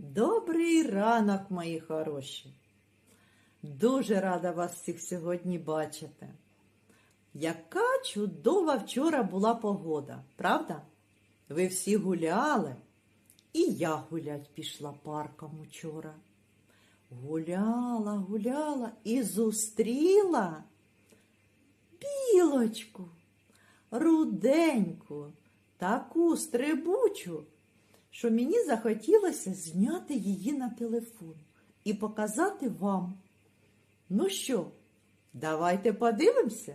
Добрий ранок, мої хороші. Дуже рада вас всіх сьогодні бачити. Яка чудова вчора була погода, правда? Ви всі гуляли, і я гулять пішла парком учора. Гуляла, гуляла і зустріла білочку, руденьку, таку стрибучу, що мені захотілося зняти її на телефон і показати вам. Ну що, давайте подивимося.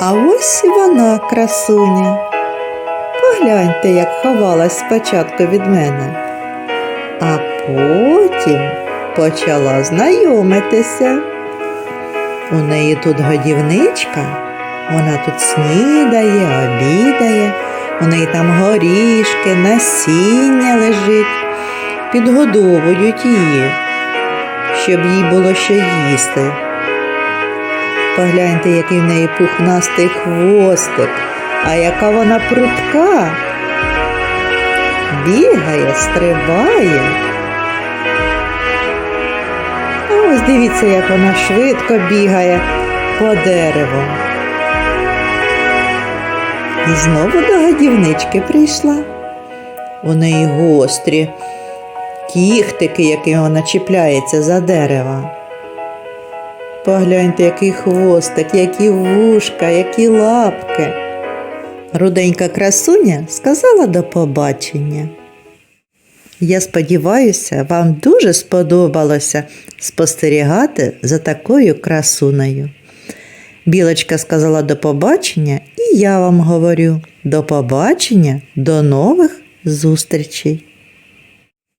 А ось і вона, красуня. Погляньте, як ховалась спочатку від мене, а потім почала знайомитися. У неї тут годівничка, вона тут снідає, обідає, у неї там горішки, насіння лежить, підгодовують її, щоб їй було що їсти. Погляньте, який в неї пухнастий хвостик, а яка вона прутка. Бігає, стрибає. А ось дивіться, як вона швидко бігає по дереву. І знову до годівнички прийшла. У неї гострі кіхтики, якими вона чіпляється за дерево. Погляньте, який хвостик, які вушка, які лапки. Руденька красуня сказала до побачення. Я сподіваюся, вам дуже сподобалося спостерігати за такою красунею. Білочка сказала до побачення, і я вам говорю до побачення, до нових зустрічей.